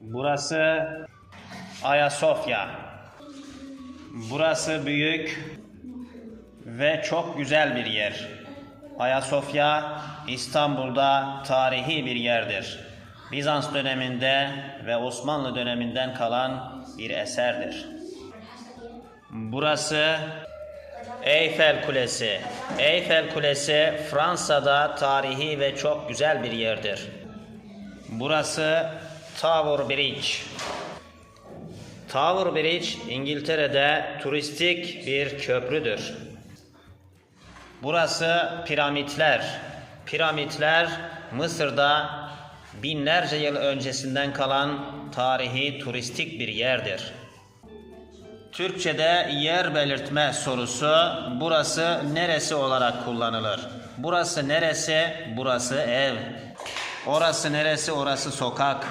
Burası Ayasofya. Burası büyük ve çok güzel bir yer. Ayasofya İstanbul'da tarihi bir yerdir. Bizans döneminde ve Osmanlı döneminden kalan bir eserdir. Burası Eyfel Kulesi. Eyfel Kulesi Fransa'da tarihi ve çok güzel bir yerdir. Burası Tower Bridge. Tower Bridge İngiltere'de turistik bir köprüdür. Burası piramitler. Piramitler Mısır'da binlerce yıl öncesinden kalan tarihi turistik bir yerdir. Türkçe'de yer belirtme sorusu burası neresi olarak kullanılır? Burası neresi? Burası ev. Orası neresi? Orası sokak.